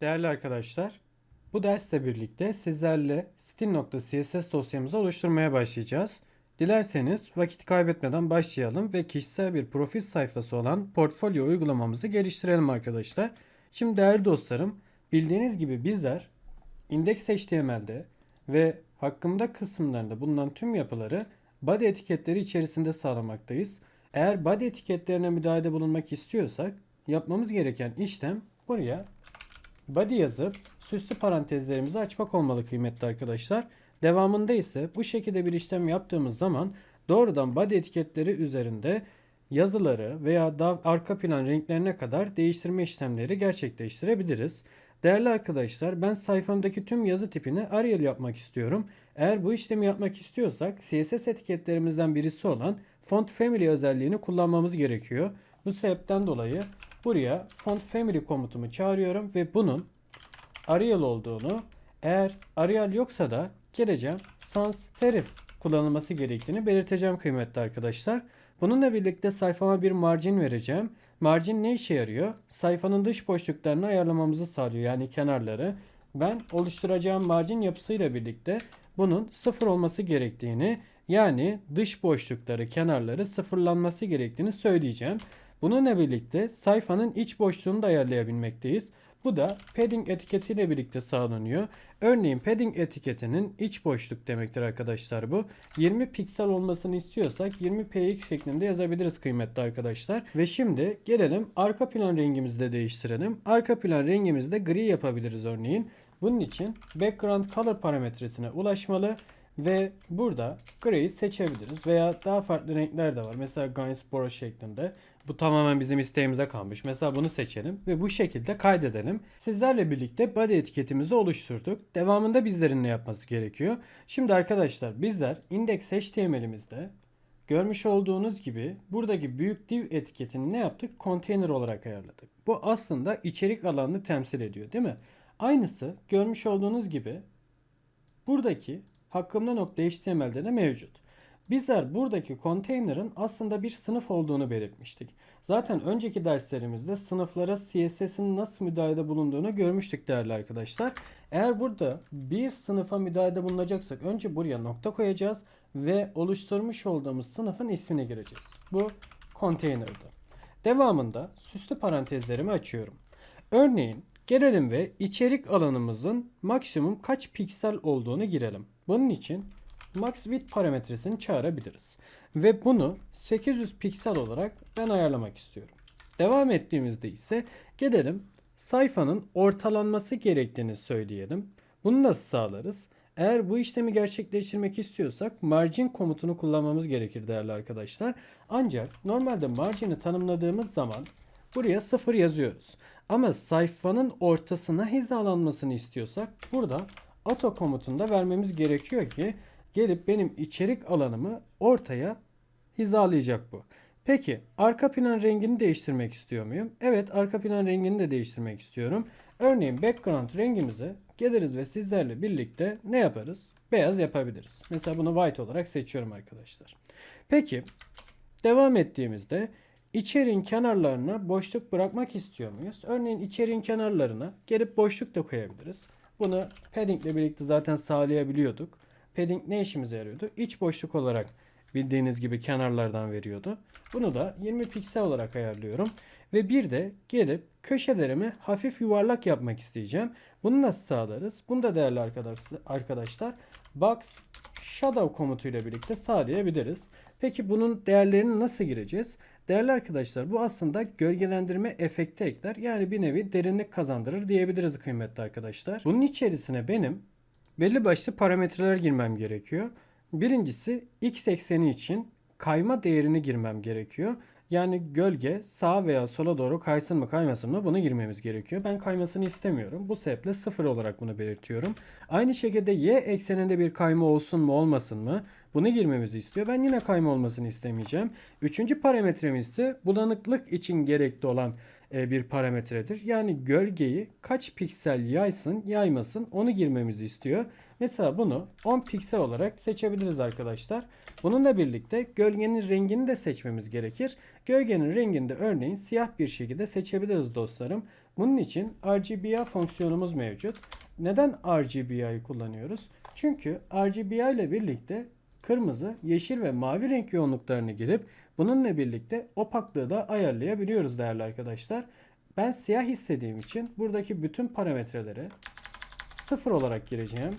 Değerli arkadaşlar, bu dersle birlikte sizlerle stil.css dosyamızı oluşturmaya başlayacağız. Dilerseniz vakit kaybetmeden başlayalım ve kişisel bir profil sayfası olan portfolyo uygulamamızı geliştirelim arkadaşlar. Şimdi değerli dostlarım, bildiğiniz gibi bizler index.html'de ve hakkında kısımlarında bulunan tüm yapıları body etiketleri içerisinde sağlamaktayız. Eğer body etiketlerine müdahalede bulunmak istiyorsak yapmamız gereken işlem buraya body yazıp süslü parantezlerimizi açmak olmalı kıymetli arkadaşlar. Devamında ise bu şekilde bir işlem yaptığımız zaman doğrudan body etiketleri üzerinde yazıları veya da arka plan renklerine kadar değiştirme işlemleri gerçekleştirebiliriz. Değerli arkadaşlar ben sayfamdaki tüm yazı tipini Arial yapmak istiyorum. Eğer bu işlemi yapmak istiyorsak CSS etiketlerimizden birisi olan Font Family özelliğini kullanmamız gerekiyor. Bu sebepten dolayı buraya Font Family komutumu çağırıyorum ve bunun Arial olduğunu eğer Arial yoksa da geleceğim sans serif kullanılması gerektiğini belirteceğim kıymetli arkadaşlar. Bununla birlikte sayfama bir margin vereceğim. Margin ne işe yarıyor? Sayfanın dış boşluklarını ayarlamamızı sağlıyor yani kenarları. Ben oluşturacağım margin yapısıyla birlikte bunun sıfır olması gerektiğini yani dış boşlukları, kenarları sıfırlanması gerektiğini söyleyeceğim. Bununla birlikte sayfanın iç boşluğunu da ayarlayabilmekteyiz. Bu da padding etiketiyle birlikte sağlanıyor. Örneğin padding etiketinin iç boşluk demektir arkadaşlar bu. 20 piksel olmasını istiyorsak 20 px şeklinde yazabiliriz kıymetli arkadaşlar. Ve şimdi gelelim arka plan rengimizi de değiştirelim. Arka plan rengimizi de gri yapabiliriz örneğin. Bunun için background color parametresine ulaşmalı ve burada gray'i seçebiliriz veya daha farklı renkler de var. Mesela Gainsborough şeklinde. Bu tamamen bizim isteğimize kalmış. Mesela bunu seçelim ve bu şekilde kaydedelim. Sizlerle birlikte body etiketimizi oluşturduk. Devamında bizlerin ne yapması gerekiyor? Şimdi arkadaşlar bizler index HTML'imizde görmüş olduğunuz gibi buradaki büyük div etiketini ne yaptık? Container olarak ayarladık. Bu aslında içerik alanını temsil ediyor değil mi? Aynısı görmüş olduğunuz gibi buradaki hakkımda.html'de de mevcut. Bizler buradaki container'ın aslında bir sınıf olduğunu belirtmiştik. Zaten önceki derslerimizde sınıflara CSS'in nasıl müdahalede bulunduğunu görmüştük değerli arkadaşlar. Eğer burada bir sınıfa müdahalede bulunacaksak önce buraya nokta koyacağız ve oluşturmuş olduğumuz sınıfın ismine gireceğiz. Bu container'dı. Devamında süslü parantezlerimi açıyorum. Örneğin gelelim ve içerik alanımızın maksimum kaç piksel olduğunu girelim. Bunun için max width parametresini çağırabiliriz. Ve bunu 800 piksel olarak ben ayarlamak istiyorum. Devam ettiğimizde ise gelelim sayfanın ortalanması gerektiğini söyleyelim. Bunu nasıl sağlarız? Eğer bu işlemi gerçekleştirmek istiyorsak margin komutunu kullanmamız gerekir değerli arkadaşlar. Ancak normalde margin'i tanımladığımız zaman buraya 0 yazıyoruz. Ama sayfanın ortasına hizalanmasını istiyorsak burada auto komutunda vermemiz gerekiyor ki gelip benim içerik alanımı ortaya hizalayacak bu. Peki arka plan rengini değiştirmek istiyor muyum? Evet arka plan rengini de değiştirmek istiyorum. Örneğin background rengimize geliriz ve sizlerle birlikte ne yaparız? Beyaz yapabiliriz. Mesela bunu white olarak seçiyorum arkadaşlar. Peki devam ettiğimizde içeriğin kenarlarına boşluk bırakmak istiyor muyuz? Örneğin içeriğin kenarlarına gelip boşluk da koyabiliriz. Bunu padding ile birlikte zaten sağlayabiliyorduk. Padding ne işimize yarıyordu? İç boşluk olarak bildiğiniz gibi kenarlardan veriyordu. Bunu da 20 piksel olarak ayarlıyorum. Ve bir de gelip köşelerimi hafif yuvarlak yapmak isteyeceğim. Bunu nasıl sağlarız? Bunu da değerli arkadaşlar box shadow komutuyla birlikte sağlayabiliriz. Peki bunun değerlerini nasıl gireceğiz? Değerli arkadaşlar bu aslında gölgelendirme efekti ekler. Yani bir nevi derinlik kazandırır diyebiliriz kıymetli arkadaşlar. Bunun içerisine benim belli başlı parametreler girmem gerekiyor. Birincisi x ekseni için kayma değerini girmem gerekiyor. Yani gölge sağa veya sola doğru kaysın mı kaymasın mı bunu girmemiz gerekiyor. Ben kaymasını istemiyorum. Bu sebeple sıfır olarak bunu belirtiyorum. Aynı şekilde y ekseninde bir kayma olsun mu olmasın mı bunu girmemizi istiyor. Ben yine kayma olmasını istemeyeceğim. Üçüncü parametremiz ise bulanıklık için gerekli olan bir parametredir. Yani gölgeyi kaç piksel yaysın yaymasın onu girmemizi istiyor. Mesela bunu 10 piksel olarak seçebiliriz arkadaşlar. Bununla birlikte gölgenin rengini de seçmemiz gerekir. Gölgenin rengini de örneğin siyah bir şekilde seçebiliriz dostlarım. Bunun için RGBA fonksiyonumuz mevcut. Neden RGBA'yı kullanıyoruz? Çünkü RGBA ile birlikte kırmızı, yeşil ve mavi renk yoğunluklarını girip bununla birlikte opaklığı da ayarlayabiliyoruz değerli arkadaşlar. Ben siyah istediğim için buradaki bütün parametreleri sıfır olarak gireceğim.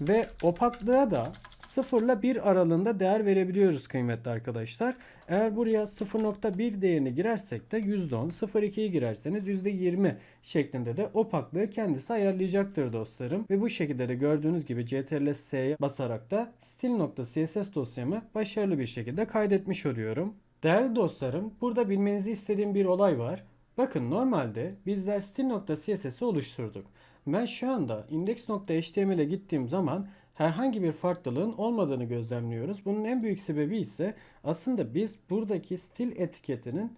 Ve opaklığa da 0 ile 1 aralığında değer verebiliyoruz kıymetli arkadaşlar. Eğer buraya 0.1 değerini girersek de %10, 0.2'yi girerseniz %20 şeklinde de opaklığı kendisi ayarlayacaktır dostlarım. Ve bu şekilde de gördüğünüz gibi Ctrl S'ye basarak da stil.css dosyamı başarılı bir şekilde kaydetmiş oluyorum. Değerli dostlarım, burada bilmenizi istediğim bir olay var. Bakın normalde bizler stil.css'i oluşturduk. Ben şu anda index.html'e gittiğim zaman herhangi bir farklılığın olmadığını gözlemliyoruz. Bunun en büyük sebebi ise aslında biz buradaki stil etiketinin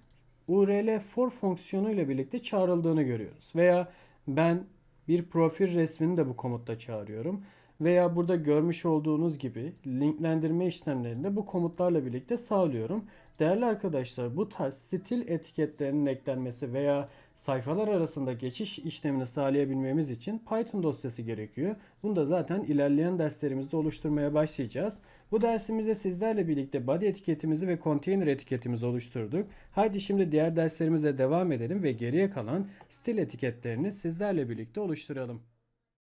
url for fonksiyonu ile birlikte çağrıldığını görüyoruz. Veya ben bir profil resmini de bu komutla çağırıyorum. Veya burada görmüş olduğunuz gibi linklendirme işlemlerini de bu komutlarla birlikte sağlıyorum. Değerli arkadaşlar bu tarz stil etiketlerinin eklenmesi veya sayfalar arasında geçiş işlemini sağlayabilmemiz için Python dosyası gerekiyor. Bunu da zaten ilerleyen derslerimizde oluşturmaya başlayacağız. Bu dersimizde sizlerle birlikte body etiketimizi ve container etiketimizi oluşturduk. Haydi şimdi diğer derslerimize devam edelim ve geriye kalan stil etiketlerini sizlerle birlikte oluşturalım.